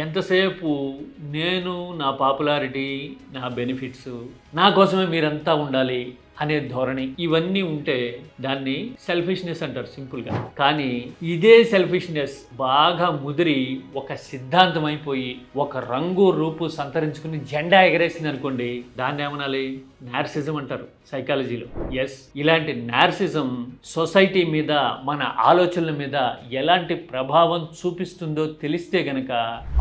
ఎంతసేపు నేను నా పాపులారిటీ నా బెనిఫిట్స్ నా కోసమే మీరంతా ఉండాలి అనే ధోరణి ఇవన్నీ ఉంటే దాన్ని సెల్ఫిష్నెస్ అంటారు సింపుల్గా కానీ ఇదే సెల్ఫిష్నెస్ బాగా ముదిరి ఒక సిద్ధాంతం అయిపోయి ఒక రంగు రూపు సంతరించుకుని జెండా ఎగరేసింది అనుకోండి దాన్ని ఏమనాలి? నార్సిజం అంటారు సైకాలజీలో ఎస్ ఇలాంటి నార్సిజం సొసైటీ మీద మన ఆలోచనల మీద ఎలాంటి ప్రభావం చూపిస్తుందో తెలిస్తే గనక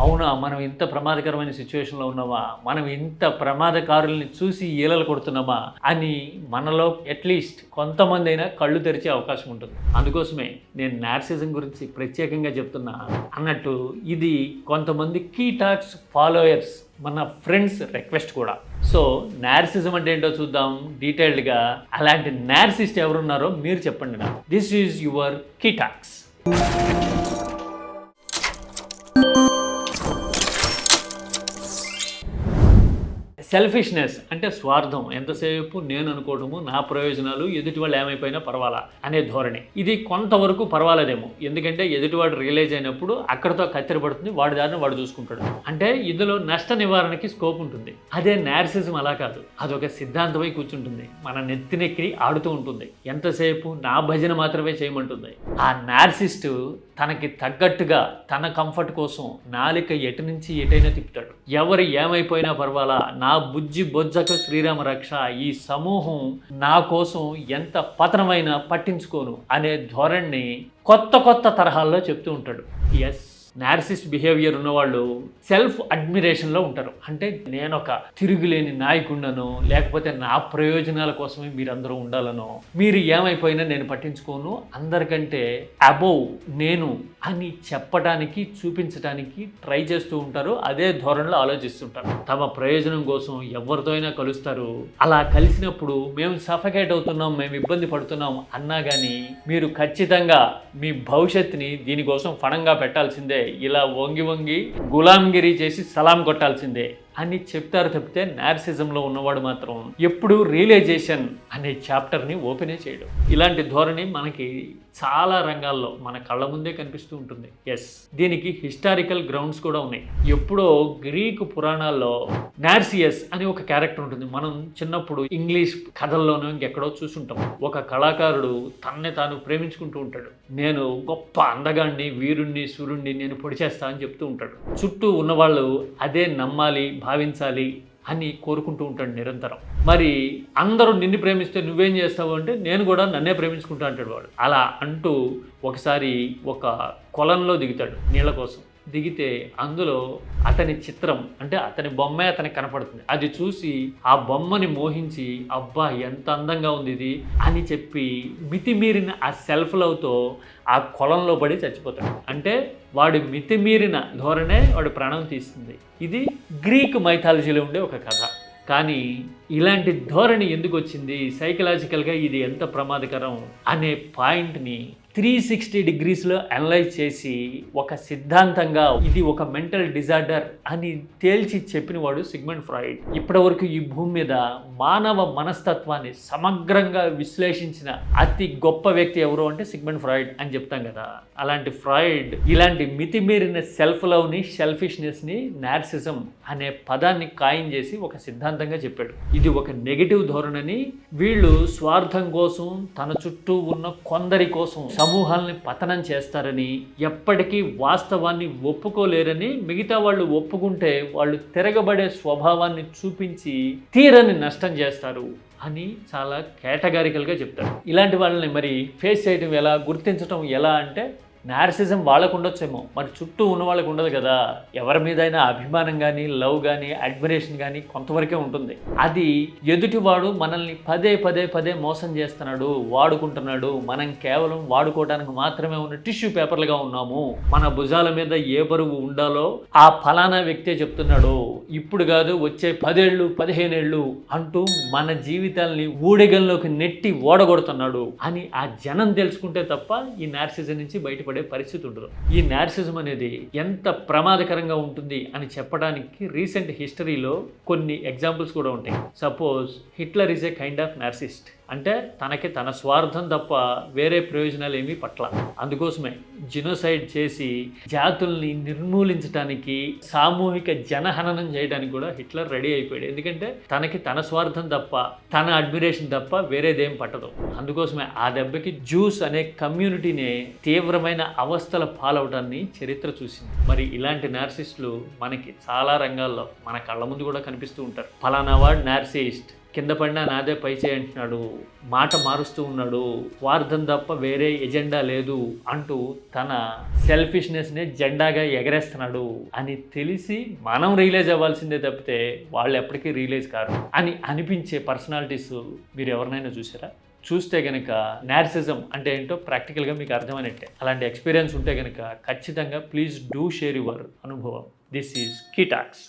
అవునా మనం ఇంత ప్రమాదకరమైన సిచ్యువేషన్లో ఉన్నామా? మనం ఇంత ప్రమాదకారుల్ని చూసి ఈలలు కొడుతున్నామా? అని మనలో అట్లీస్ట్ కొంతమంది అయినా కళ్ళు తెరిచే అవకాశం ఉంటుంది. అందుకోసమే నేను నార్సిజం గురించి ప్రత్యేకంగా చెప్తున్నా అన్నట్టు ఇది కొంతమంది కీ టాక్స్ ఫాలోయర్స్ మన ఫ్రెండ్స్ రిక్వెస్ట్ కూడా. సో నార్సిజం అంటే ఏంటో చూద్దాం డీటెయిల్డ్గా అలాంటి నార్సిస్ట్ ఎవరున్నారో మీరు చెప్పండి నాకు. This is your key talks selfishness అంటే స్వార్థం. ఎంతసేపు నేను అనుకోవడము నా ప్రయోజనాలు ఎదుటి వాళ్ళు ఏమైపోయినా పర్వాలా అనే ధోరణి. ఇది కొంతవరకు పర్వాలేదేమో. ఎందుకంటే ఎదుటివాడు రియలైజ్ అయినప్పుడు అక్కడతో కత్తెర పడుతుంది వాడి దారిని వాడు చూసుకుంటాడు. అంటే ఇందులో నష్ట నివారణకి స్కోప్ ఉంటుంది. అదే నార్సిజం అలా కాదు. అదొక సిద్ధాంతమై కూర్చుంటుంది. మన నెత్తినెక్కి ఆడుతూ ఉంటుంది. ఎంతసేపు నా భజన మాత్రమే చేయమంటుంది. ఆ నార్సిస్టు తనకి తగ్గట్టుగా తన కంఫర్ట్ కోసం నాలిక ఎటు నుంచి ఎటైనా తిప్పుతాడు. ఎవరు ఏమైపోయినా పర్వాలా? నా బుజ్జి బొజ్జకు శ్రీరామ రక్ష ఈ సమూహం నా కోసం ఎంత పతనమైనా పట్టించుకోను అనే ధోరణిని కొత్త కొత్త తరహాల్లో చెప్తూ ఉంటాడు. ఎస్ నార్సిస్ట్ బిహేవియర్ ఉన్నవాళ్ళు సెల్ఫ్ అడ్మిరేషన్లో ఉంటారు. అంటే నేను ఒక తిరుగులేని నాయకుండను లేకపోతే నా ప్రయోజనాల కోసమే మీరందరూ ఉండాలనో మీరు ఏమైపోయినా నేను పట్టించుకోను. అందరికంటే అబోవ్ నేను అని చెప్పడానికి చూపించడానికి ట్రై చేస్తూ ఉంటారు. అదే ధోరణిలో ఆలోచిస్తుంటారు. తమ ప్రయోజనం కోసం ఎవరితో అయినా కలుస్తారు. అలా కలిసినప్పుడు మేము సఫకేట్ అవుతున్నాం మేము ఇబ్బంది పడుతున్నాం అన్నా కానీ మీరు ఖచ్చితంగా మీ భవిష్యత్తుని దీనికోసం ఫణంగా పెట్టాల్సిందే. ఇలా వంగి వంగి గులాంగిరి చేసి సలాం కొట్టాల్సిందే. అని చెప్తారు తప్పితే నార్సిజంలో ఉన్నవాడు మాత్రం ఎప్పుడు రియలైజేషన్ అనే చాప్టర్ని ఓపెనే చేయడం. ఇలాంటి ధోరణి మనకి చాలా రంగాల్లో మన కళ్ళ ముందే కనిపిస్తూ ఉంటుంది. ఎస్ దీనికి హిస్టారికల్ గ్రౌండ్స్ కూడా ఉన్నాయి. ఎప్పుడో గ్రీకు పురాణాల్లో నార్సియస్ అని ఒక క్యారెక్టర్ ఉంటుంది. మనం చిన్నప్పుడు ఇంగ్లీష్ కథల్లోనూ ఇంకెక్కడో చూసుంటాం. ఒక కళాకారుడు తన్నే తాను ప్రేమించుకుంటూ ఉంటాడు. నేను గొప్ప అందగాన్ని వీరుణ్ణి సూర్యుణ్ణి నేను పొడి చేస్తా అని చెప్తూ ఉంటాడు. చుట్టూ ఉన్నవాళ్ళు అదే నమ్మాలి భావించాలి అని కోరుకుంటూ ఉంటాడు నిరంతరం. మరి అందరూ నిన్ను ప్రేమిస్తే నువ్వేం చేస్తావు అంటే నేను కూడా నన్నే ప్రేమించుకుంటా అంటాడు వాడు. అలా అంటూ ఒకసారి ఒక కొలంలో దిగుతాడు నీళ్ళ కోసం. దిగితే అందులో అతని చిత్రం అంటే అతని బొమ్మే అతనికి కనపడుతుంది. అది చూసి ఆ బొమ్మని మోహించి అబ్బా ఎంత అందంగా ఉంది ఇది అని చెప్పి మితిమీరిన ఆ సెల్ఫ్ లవ్తో ఆ కొలంలో పడి చచ్చిపోతాడు. అంటే వాడి మితిమీరిన ధోరణే వాడు ప్రాణం తీస్తుంది. ఇది గ్రీక్ మైథాలజీలో ఉండే ఒక కథ. కానీ ఇలాంటి ధోరణి ఎందుకు వచ్చింది? సైకలాజికల్గా ఇది ఎంత ప్రమాదకరం? అనే పాయింట్ని త్రీ సిక్స్టీ డిగ్రీస్లో అనలైజ్ చేసి ఒక సిద్ధాంతంగా ఇది ఒక మెంటల్ డిజార్డర్ అని తేల్చి చెప్పినవాడు సిగ్మెంట్ ఫ్రాయిడ్. ఇప్పటివరకు ఈ భూమి మీద మానవ మనస్తత్వాన్ని సమగ్రంగా విశ్లేషించిన అతి గొప్ప వ్యక్తి ఎవరు అంటే సిగ్మెంట్ ఫ్రాయిడ్ అని చెప్తాం కదా. అలాంటి ఫ్రాయిడ్ ఇలాంటి మితిమీరిన సెల్ఫ్ లవ్ని సెల్ఫిష్నెస్ని నార్సిజం అనే పదాన్ని ఖాయం చేసి ఒక సిద్ధాంతంగా చెప్పాడు. ఇది ఒక నెగిటివ్ ధోరణని వీళ్ళు స్వార్థం కోసం తన చుట్టూ ఉన్న కొందరి కోసం సమూహాల్ని పతనం చేస్తారని ఎప్పటికీ వాస్తవాన్ని ఒప్పుకోలేరని మిగతా వాళ్ళు ఒప్పుకుంటే వాళ్ళు తిరగబడే స్వభావాన్ని చూపించి తీరని నష్టం చేస్తారు అని చాలా కేటగారికల్గా చెప్తారు. ఇలాంటి వాళ్ళని మరి ఫేస్ చేయడం ఎలా గుర్తించడం ఎలా అంటే నార్సిజం వాళ్ళకు ఉండొచ్చేమో మరి చుట్టూ ఉన్న వాళ్ళకు ఉండదు కదా. ఎవరి మీదైనా అభిమానం కానీ లవ్ కానీ అడ్మిరేషన్ కానీ కొంతవరకే ఉంటుంది. అది ఎదుటివాడు మనల్ని పదే పదే పదే మోసం చేస్తున్నాడు వాడుకుంటున్నాడు. మనం కేవలం వాడుకోవడానికి మాత్రమే ఉన్న టిష్యూ పేపర్లుగా ఉన్నాము. మన భుజాల మీద ఏ బరువు ఉండాలో ఆ ఫలానా వ్యక్తే చెప్తున్నాడు. ఇప్పుడు కాదు వచ్చే పదేళ్ళు పదిహేనేళ్ళు అంటూ మన జీవితాల్ని ఊడిగంలోకి నెట్టి ఓడగొడుతున్నాడు అని ఆ జనం తెలుసుకుంటే తప్ప ఈ నార్సిజం నుంచి బయటపడి పరిస్థితి ఉండదు. ఈ నార్సిజం అనేది ఎంత ప్రమాదకరంగా ఉంటుంది అని చెప్పడానికి రీసెంట్ హిస్టరీలో కొన్ని ఎగ్జాంపుల్స్ కూడా ఉంటాయి. Suppose Hitler is a kind of narcissist అంటే తనకి తన స్వార్థం తప్ప వేరే ప్రయోజనాలు ఏమీ పట్ల. అందుకోసమే జినోసైడ్ చేసి జాతుల్ని నిర్మూలించడానికి సామూహిక జనహననం చేయడానికి కూడా హిట్లర్ రెడీ అయిపోయాడు. ఎందుకంటే తనకి తన స్వార్థం తప్ప తన అడ్మిరేషన్ తప్ప వేరేదేం పట్టదు. అందుకోసమే ఆ దెబ్బకి జ్యూస్ అనే కమ్యూనిటీనే తీవ్రమైన అవస్థల పాలవడాన్ని చరిత్ర చూసింది. మరి ఇలాంటి నార్సిస్టులు మనకి చాలా రంగాల్లో మన కళ్ళ ముందు కూడా కనిపిస్తూ ఉంటారు. ఫలానా వాడు నార్సిస్ట్ కింద పడినా నాదే పై అంటున్నాడు. మాట మారుస్తూ ఉన్నాడు. స్వార్థం తప్ప వేరే ఎజెండా లేదు అంటూ తన సెల్ఫిష్నెస్ని జెండాగా ఎగరేస్తున్నాడు. అని తెలిసి మనం రియలైజ్ అవ్వాల్సిందే తప్పితే వాళ్ళు ఎప్పటికీ రియలైజ్ కారు. అని అనిపించే పర్సనాలిటీస్ మీరు ఎవరినైనా చూసారా చూస్తే కనుక నార్సిజం అంటే ఏంటో ప్రాక్టికల్గా మీకు అర్థమైనట్టే అలాంటి ఎక్స్పీరియన్స్ ఉంటే కనుక ఖచ్చితంగా ప్లీజ్ డూ షేర్ యువర్ అనుభవం. This is key talks